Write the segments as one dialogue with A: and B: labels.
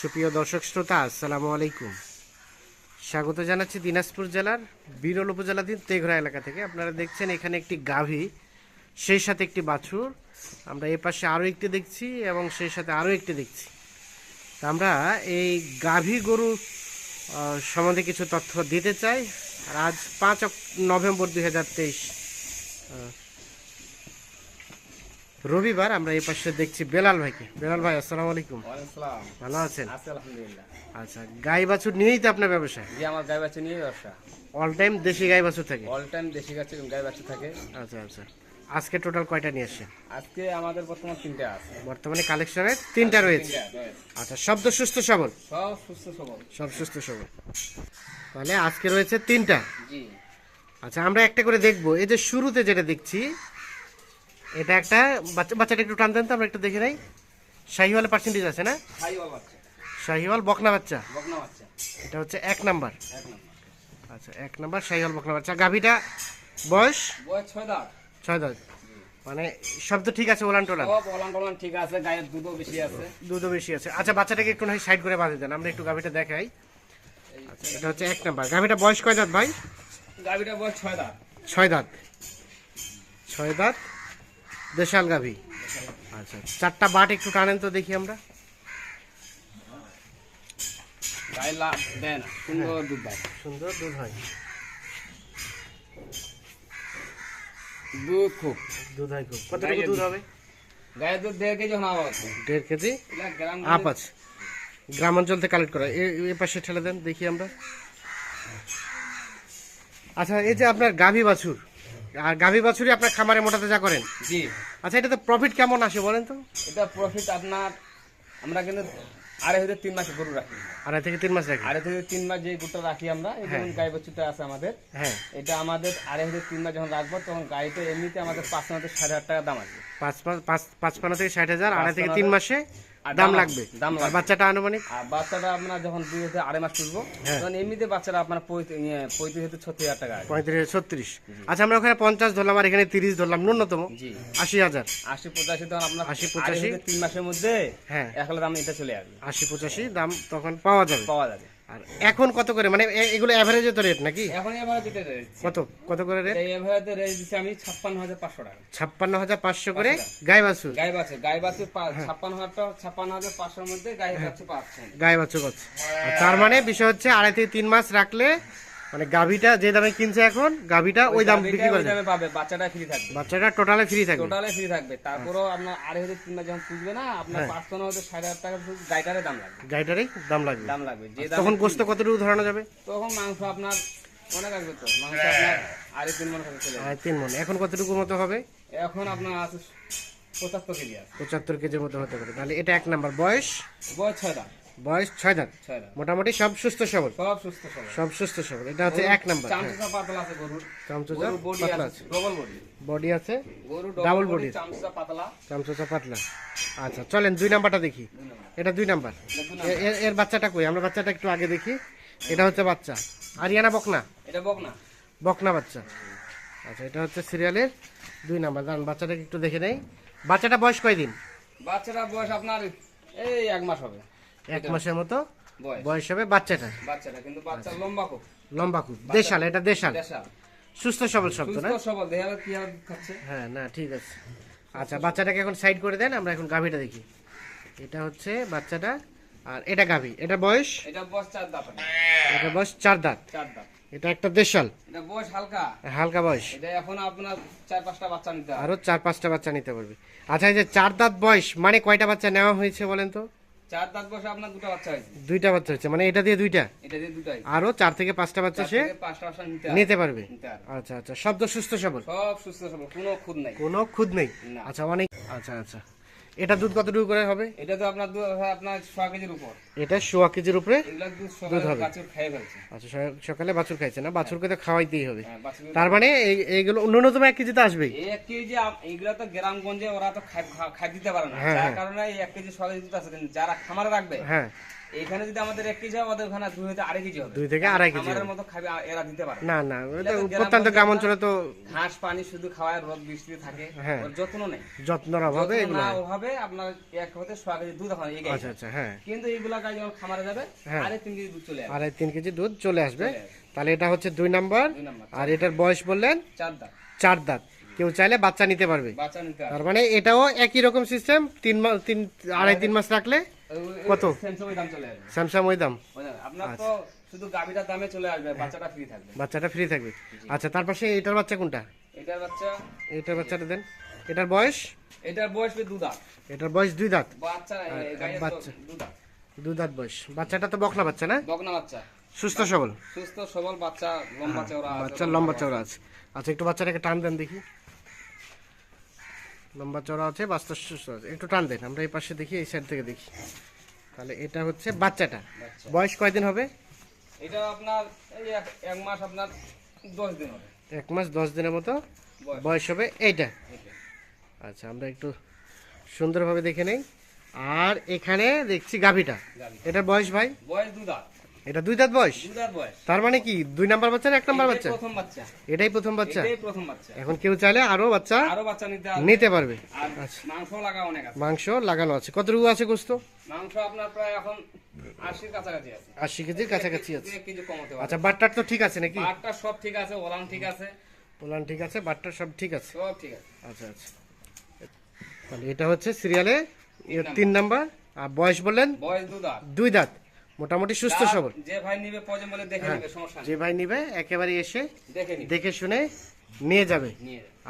A: সুপ্রিয় দর্শক শ্রোতা, আসসালামু আলাইকুম। স্বাগত জানাচ্ছি দিনাজপুর জেলার বিরল উপজেলাধীন তেঘরা এলাকা থেকে। আপনারা দেখছেন এখানে একটি গাভী, সেই সাথে একটি বাছুর। আমরা এ পাশে আরও একটি দেখছি এবং সেই সাথে আরও একটি দেখছি। আমরা এই গাভী গরু সম্বন্ধে কিছু তথ্য দিতে চাই। আর আজ পাঁচ নভেম্বর দুই হাজার তেইশ রবিবার আমরা এই পাশে দেখছি বেলাল ভাইকে। বেলাল ভাই আসসালামু আলাইকুম। ভালো আছেন?
B: আছে
A: আচ্ছা গাই বাছুর নিয়েই তো আপনার ব্যবসা?
B: জি আমার গাই বাচ্চা নিয়ে ব্যবসা।
A: অল টাইম দেশি গাই বাছুর থাকে?
B: অল টাইম দেশি গাই বাচ্চা থাকে।
A: আচ্ছা আচ্ছা। আজকে টোটাল কয়টা নিয়ে আসছেন?
B: আজকে আমাদের বর্তমান তিনটে আছে।
A: বর্তমানে কালেকশনে তিনটা রয়েছে।
B: তিনটা রয়েছে।
A: আচ্ছা শব্দ সুস্থ সবল?
B: সব সুস্থ সবল।
A: সব সুস্থ সবল। তাহলে আজকে রয়েছে তিনটা।
B: জি।
A: আচ্ছা আমরা একটা করে দেখব। এই যে শুরুতে যেটা দেখছি এটা একটা বাচ্চা বাচ্চাটা একটু টান দেন তো আমরা একটু দেখে নেই। শাহিওয়ালের পার্সেন্টেজ আছে না? শাহিওয়াল বকনা বাচ্চা। এটা হচ্ছে এক নাম্বার। আচ্ছা এক নাম্বার শাহিওয়াল বকনা বাচ্চা। গাভীটা বয়স?
B: ছয়
A: দশ মানে সব তো ঠিক আছে ওলান টোলান?
B: ওলান টলান ঠিক আছে গায়ের দুধও বেশি আছে।
A: দুধও বেশি আছে। আচ্ছা বাচ্চাটাকে একটু নয় সাইড করে বাঁধে দেন আমরা একটু গাভীটা দেখাই। আচ্ছা এটা হচ্ছে এক নাম্বার। গাভীটা বয়স কয় দাঁত ভাই?
B: গাভিটার বয়স ছয় দাঁত।
A: ছয় দাঁত। ছয় দাঁত। দেশাল গাভী আচ্ছা। চারটা বাট একটু টানেন তো দেখি আমরা।
B: দেয় সুন্দর দুধ দেয়
A: সুন্দর দুধ হয়।
B: দুধ খুব।
A: দুধ হয় খুব। কতটুকু দুধ হবে?
B: গায়ের দুধ দেড় কেজি হওয়া আছে
A: দেড় কেজি?
B: এগুলা
A: আপ আছে। গ্রাম থেকে কালেক্ট করা এ পাশে ঠেলে দেন দেখি আমরা। আচ্ছা এই যে আপনার গাভী বাছুর। আর গাভী বাছুরই আপনার খামারে মোটাতে যা করেন?
B: জি।
A: আচ্ছা এটাতে প্রফিট কেমন আসে বলেন তো?
B: এটা প্রফিট আপনার আমরা কিন্তু আড়াই হতে তিন মাসে গরু রাখি।
A: আড়াই থেকে তিন মাস রাখি।
B: আড়াই থেকে তিন মাস যে গরুটা রাখি আমরা এই যেমন গাই বাচ্চুটা আছে আমাদের।
A: হ্যাঁ।
B: এটা আমাদের আড়াই থেকে তিন মাস যখন রাখব তখন গাড়িতে এমনিতে আমাদের পাঁচ মাসে সাড়ে আট টাকা দাম আসবে।
A: পাঁচ পাঁচ পাঁচ পাঁচ পানা থেকে ষাট হাজার আড়াই থেকে তিন মাসে দাম লাগবে।
B: দাম লাগবে।
A: বাচ্চাটা আনুমানিক?
B: আর বাচ্চাটা আপনার যখন দুই থেকে আড়াই মাস তুলবো
A: হ্যাঁ।
B: তখন এমনিতে বাচ্চাটা আপনার পঁয়ত্রিশ ইয়ে, থেকে ছত্রিশ হাজার টাকা
A: পঁয়ত্রিশ ছত্রিশ। আচ্ছা আমরা ওখানে পঞ্চাশ ধরলাম আর এখানে তিরিশ ধরলাম ন্যূনতম
B: জি।
A: আশি হাজার।
B: আশি পঁচাশি তখন আপনার
A: আশি,
B: আশি
A: পঁচাশি?
B: তিন মাসের মধ্যে
A: হ্যাঁ।
B: এক হাজার দাম এটা চলে আসবে।
A: আশি পঁচাশি দাম তখন পাওয়া যাবে।
B: পাওয়া যাবে।
A: আর এখন কত করে? মানে এগুলো এভারেজে তো রেট নাকি?
B: এখন এভারেজে রেট
A: কত? কত করে রেট
B: এই এভারেজে রেট দিছি আমি ছাপ্পান্ন হাজার পাঁচশো টাকা।
A: ছাপ্পান্ন হাজার পাঁচশো করে গায় বাছুর
B: গাই বাছে গাই বাছে
A: হ্যাঁ।
B: ছাপ্পান্ন হাজার টাকা ছাপ্পান্ন হাজার পাঁচশোর মধ্যে গায় বাছুর পাচ্ছেন।
A: গায় বাছুর পাচ্ছেন তার মানে বিষয় হচ্ছে আড়াই থেকে তিন মাস রাখলে মানে গাভিটা যে দামে কিনছে এখন গাভিটা ওই দাম বিক্রি করে
B: দামে পাবে বাচ্চাটা ফ্রি থাকবে।
A: বাচ্চাটা টোটালে ফ্রি থাকবে।
B: টোটালে ফ্রি থাকবে। তারপরেও আপনার আড়াই হাজার তিন মাস যখন পুষবে না আপনার
A: হ্যাঁ।
B: পাঁচ পনেরো সাড়ে হাজার টাকা শুধু গাইটারে দাম লাগবে।
A: গাড়িটারই দাম লাগবে।
B: দাম লাগবে। যে দাম
A: তখন গোস্ত কতটুকু ধরানো যাবে?
B: তখন মাংস আপনার অনেক আসবে তো। মাংস আপনার আড়াই তিন মন চলে যাবে।
A: তিন মন। এখন কতটুকু মতো হবে?
B: এখন আপনার আছে পঁচাত্তর কেজি আছে।
A: পঁচাত্তর কেজির মতো হতে পারে। তাহলে এটা এক নাম্বার। বয়স?
B: বয়স ছয় দাম
A: বয়স ছয় দাঁত। মোটামুটি সব সুস্থ সবল।
B: সব সুস্থ সবল।
A: সব সুস্থ সবল। এটা হচ্ছে এক নাম্বার।
B: চামচা পাতলা আছে গরুর।
A: চামচুচা
B: বডি
A: পাতলা
B: আছে
A: আছে।
B: ডবল বডি
A: বডি আছে
B: গরু
A: Double
B: বডি চামচা পাতলা।
A: পাতলা। আচ্ছা চলেন দুই নাম্বারটা দেখি। এটা দুই নাম্বার। এর- বাচ্চাটা কই? আমরা বাচ্চাটা একটু আগে দেখি। এটা হচ্ছে বাচ্চা। আরিয়ানা বকনা?
B: এটা বক না
A: বকনা বাচ্চা। আচ্ছা এটা হচ্ছে সিরিয়ালের দুই নাম্বার। দাঁড়ান বাচ্চাটাকে একটু দেখে নেই। বাচ্চাটা বয়স কয়দিন?
B: বাচ্চাটা বয়স আপনার এই এক মাস হবে।
A: এক মাসের মতো
B: বয়স।
A: হবে বাচ্চাটা।
B: বাচ্চাটা কিন্তু বাচ্চা লম্বা খুব।
A: লম্বা খুব। দেশাল এটা দেশাল। সুস্থ সবল শব্দ না?
B: সবল।
A: হ্যাঁ না ঠিক আছে। আচ্ছা বাচ্চাটাকে এখন সাইড করে দেন আমরা এখন গাভীটা দেখি। এটা হচ্ছে বাচ্চাটা আর এটা গাভী। এটা বয়স?
B: এটা বয়স চার দাঁত
A: এটা বয়স চার দাঁত।
B: চার দাঁত।
A: এটা একটা দেশাল।
B: এটা বয়স হালকা।
A: হালকা বয়স।
B: এটা এখন আপনার চার পাঁচটা বাচ্চা নিতে
A: আরও চার পাঁচটা বাচ্চা নিতে পারবে। আচ্ছা এই যে চার দাঁত বয়স মানে কয়টা বাচ্চা নেওয়া হয়েছে বলেন তো?
B: চার দাঁত বসে আপনার দুটো বাচ্চা হয়েছে।
A: দুইটা বাচ্চা হচ্ছে মানে এটা দিয়ে দুইটা?
B: এটা দিয়ে দুটো
A: আরও চার থেকে পাঁচটা বাচ্চা সে
B: নিতে
A: পারবে? আচ্ছা আচ্ছা শব্দ সুস্থ সবল?
B: সব সুস্থ সবল কোনো খুদ নাই।
A: কোনো খুদ নেই? আচ্ছা অনেক আচ্ছা আচ্ছা। এটা দুধ কতটুকু করে হবে?
B: এটা তো আপনার হয় আপনার ছয় কেজির উপর।
A: এটা সোয়া কেজির উপরে
B: দুধ
A: হবে। আচ্ছা সকালে বাছুর খাইছে না? বাছুরকে তো খাওয়াইতেই হবে।
B: হ্যাঁ
A: তার মানে এই- এইগুলো ন্যূনতম এক কেজি তো আসবে
B: এই এক কেজি এইগুলো তো গ্রামগঞ্জে ওরা তো খাই দিতে পারে না।
A: হ্যাঁ,
B: যার। কারণে এই এক কেজি ছয় কেজি দুধ আছে কিন্তু যারা খামারে রাখবে
A: হ্যাঁ।
B: এখানে যদি আমাদের এক কেজি হয় আমাদের ওখানে দুই হতে আড়াই কেজি হবে।
A: দুই থেকে আড়াই কেজি
B: আমাদের মতো খাবে এরা দিতে পারে
A: না। না প্রত্যন্ত গ্রাম অঞ্চলে তো
B: ঘাস পানি শুধু খাওয়ায় রোদ বৃষ্টি থাকে
A: হ্যাঁ।
B: ওর যত্ন নেই।
A: যত্নর অভাবে এগুলো
B: অভাবে আপনার এক হতে সোয়া কেজি দুধ এগিয়ে
A: আচ্ছা আচ্ছা হ্যাঁ।
B: কিন্তু এইগুলা গাছ যখন খামারে যাবে
A: হ্যাঁ।
B: আড়াই তিন কেজি দুধ চলে আসবে।
A: আড়াই তিন কেজি দুধ চলে আসবে। তাহলে এটা হচ্ছে দুই নাম্বার। আর এটার বয়স বললেন?
B: চার দাঁত।
A: চার দাঁত। কেউ চাইলে বাচ্চা নিতে পারবে।
B: বাচ্চা নিতে হবে
A: তার মানে এটাও একই রকম সিস্টেম তিন মাস তিন আড়াই তিন মাস রাখলে কত? স্যামসাং ওই দাম
B: আপনার তো শুধু গাভিটার দামে চলে আসবে বাচ্চাটা ফ্রি থাকবে।
A: বাচ্চাটা ফ্রি থাকবে। আচ্ছা তার পাশে এটার বাচ্চা কোনটা?
B: এটার বাচ্চা
A: এটার বাচ্চাটা দেন। এটার বয়স?
B: এটার বয়স দু দাঁত।
A: এটার বয়স দুই দাঁত?
B: বাচ্চা তো
A: বাচ্চা। দুই দাঁত। বয়স। বাচ্চাটা তো বকলা বাচ্চা না?
B: বকনা বাচ্চা।
A: সুস্থ সবল?
B: সুস্থ সবল বাচ্চা লম্বা চওড়া আছে,
A: বাচ্চার লম্বা চওড়া আছে। আচ্ছা একটু বাচ্চাটাকে টান দেন দেখি। লম্বা চড়া আছে বাচ্চা একটু টান দেন আমরা এই পাশে দেখি এই সাইড থেকে দেখি। তাহলে এটা হচ্ছে বাচ্চাটা।
B: বাচ্চা।
A: বয়স কয়দিন হবে?
B: এটা আপনার এই এক- মাস আপনার দশ দিন হবে।
A: এক মাস দশ দিনের মতো
B: বয়স।
A: হবে এইটা। আচ্ছা আমরা একটু সুন্দরভাবে দেখে নেই। আর এখানে দেখছি গাভিটা। এটা বয়স ভাই?
B: বয়স দু দাঁত
A: এটা দুই দাঁত বয়স? তার মানে কি দুই নাম্বার বাচ্চা এক নাম্বার বাচ্চা?
B: প্রথম বাচ্চা।
A: এটাই প্রথম বাচ্চা?
B: প্রথম বাচ্চা।
A: এখন কেউ চাইলে আরও বাচ্চা
B: আরও বাচ্চা নিতে
A: পারবে। আচ্ছা।
B: মাংস লাগানো অনেক আছে।
A: মাংস লাগানো আছে। কতটুকু আছে গোস্ত?
B: মাংস আপনার প্রায় এখন আশির কাছাকাছি আছে।
A: আশি কেজির কাছাকাছি আছে।
B: এক কেজি পারে
A: আচ্ছা বাটটার তো ঠিক আছে নাকি?
B: পাটটা সব ঠিক আছে ওলান ঠিক আছে।
A: পোলান ঠিক আছে বাটটার সব ঠিক আছে?
B: সব ঠিক আছে।
A: আচ্ছা আচ্ছা। তাহলে এটা হচ্ছে সিরিয়ালে তিন নাম্বার। আর বয়স বললেন?
B: বয়স দাঁত।
A: দুই দাঁত। মোটামুটি সুস্থ সবল।
B: যে ভাই নিবে প্রয়োজন বলে দেখে নিবে সমস্যা
A: যে ভাই নিবে একেবারে এসে
B: দেখে
A: শুনে নিয়ে যাবে।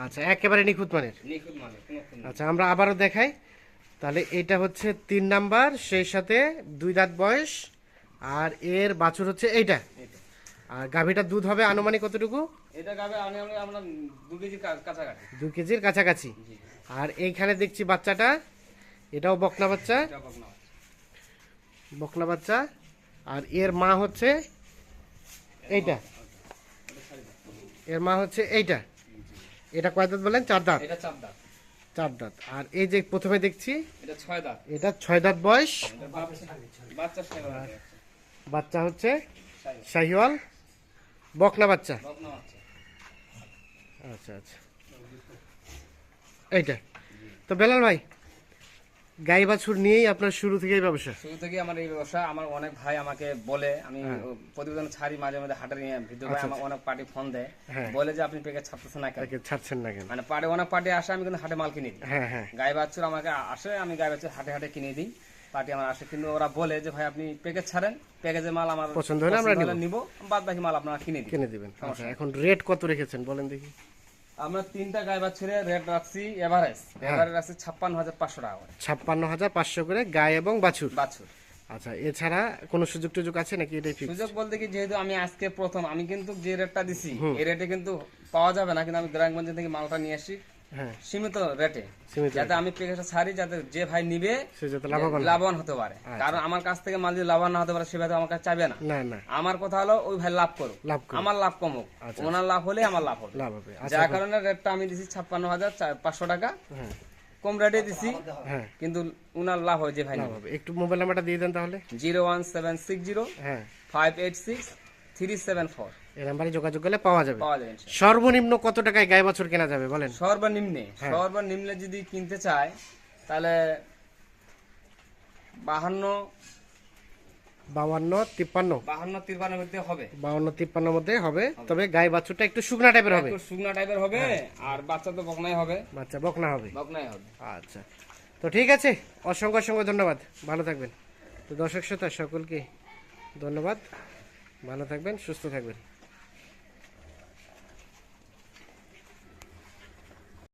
A: আচ্ছা একেবারে নিখুঁত মানের।
B: মানে।
A: আচ্ছা আমরা আবারও দেখাই। তাহলে এটা হচ্ছে তিন নাম্বার সেই সাথে দুই দাঁত বয়স আর এর বাছুর হচ্ছে এইটা। আর গাভীটা দুধ হবে আনুমানিক কতটুকু?
B: এটা আমরা দু কাছাকাছি।
A: কেজির কাছাকাছি। আর এইখানে দেখছি বাচ্চাটা এটাও বকনা বাচ্চা।
B: এটা বকনা বাচ্চা।
A: বকনা বাচ্চা। আর এর মা হচ্ছে এইটা। এর মা হচ্ছে এইটা। এটা কয় দাঁত বলেন? চার দাঁত?
B: চার দাঁত।
A: আর এই যে প্রথমে দেখছি
B: এটা ছয় দাঁত।
A: বয়স।
B: বাচ্চা
A: হচ্ছে। শাহিওয়াল বকনা বাচ্চা। আচ্ছা আচ্ছা। এইটা। তো বেলাল ভাই গাই বাছুর নিয়েই আপনার শুরু থেকেই ব্যবসা?
B: শুরু থেকে আমার এই ব্যবসা। আমার অনেক ভাই আমাকে বলে আমি
A: হ্যাঁ।
B: প্রতিবেদন ছাড়ি মাঝে মাঝে হাটের নিয়ে ভিডিও ভাই আমার অনেক পার্টি ফোন দেয়।
A: হ্যাঁ।
B: বলে যে আপনি পেকে ছাড়তেছেন না কেন?
A: ছাড়ছেন না কেন?
B: মানে পার্টি অনেক পার্টি আসে আমি কিন্তু হাটে মাল কিনে দিই।
A: হ্যাঁ
B: গাই বাছুর আমাকে আসে আমি গাই বাছুর হাটে হাটে কিনে দিই। পার্টি আমার আসে কিন্তু ওরা বলে যে ভাই আপনি প্যাকেজ ছাড়েন। প্যাকেজের মাল আমার
A: পছন্দ হলে আমরা নিব।
B: নিব বাদ বাকি মাল আপনারা কিনে
A: কিনে দিবেন। আচ্ছা এখন রেট কত রেখেছেন? বলেন দেখি।
B: আমরা তিনটা গাই বাছুরের রেট রাখছি এভারেজ।
A: হ্যাঁ।
B: এভারেজ রাখছি ছাপ্পান্ন হাজার পাঁচশো টাকা করে।
A: ছাপ্পান্ন হাজার পাঁচশো করে গাই এবং বাছুর?
B: বাছুর।
A: আচ্ছা এছাড়া কোনো সুযোগ টুযোগ আছে নাকি এটাই ফিক্স
B: সুযোগ বলতে কি যেহেতু আমি আজকে প্রথম আমি কিন্তু যে রেটটা দিছি এই রেটে কিন্তু পাওয়া যাবে না কিন্তু আমি গ্রামগঞ্জ থেকে মালটা নিয়ে আসি। সীমিত রেটে যাতে আমি প্যাকেজটা ছাড়ি যাতে যে ভাই নিবে
A: লাভবান
B: হতে পারে।
A: আচ্ছা।
B: কারণ আমার কাছ থেকে মাল যদি লাভবান না হতে পারে সে ভাই আমার কাছে চাইবে না। আমার কথা হলো ওই ভাই লাভ করুক। আমার লাভ কমুক
A: আচ্ছা,
B: ওনার লাভ হলে আমার লাভ হবে।
A: আচ্ছা
B: যার কারণে রেটটা আমি দিছি ছাপ্পান্ন হাজার পাঁচশো টাকা।
A: হ্যাঁ।
B: কম রেটে দিছি।
A: হ্যাঁ।
B: কিন্তু উনার লাভ হয় যে ভাই
A: একটু মোবাইল নাম্বারটা দিয়ে দেন তাহলে।
B: Zero one seven six zero
A: হ্যাঁ।
B: Five eight six three seven four.
A: এই নাম্বারে যোগাযোগ করলে পাওয়া যাবে।
B: পাওয়া যাবে
A: সর্বনিম্ন কত টাকায় গায়ে বাছুর কেনা যাবে বলেন?
B: সর্বনিম্নে
A: হ্যাঁ।
B: সর্বনিম্নে যদি কিনতে চায় তাহলে বাহান্ন
A: বাউান্ন তিপ্পান্ন।
B: বাহান্ন তিরপান্ন মধ্যে হবে।
A: বাউন্ন তিপ্পান্নর মধ্যে হবে। তবে গায়ে বাছুরটা একটু শুকনা টাইপের হবে।
B: শুকনা টাইপের হবে
A: হ্যাঁ।
B: আর বাচ্চা তো বকনাই হবে।
A: বাচ্চা বকনা হবে।
B: বকনাই হবে।
A: আচ্ছা। তো ঠিক আছে অসংখ্য অসংখ্য ধন্যবাদ। ভালো থাকবেন। তো দর্শক শ্রোতা সকলকে ধন্যবাদ। ভালো থাকবেন সুস্থ থাকবেন।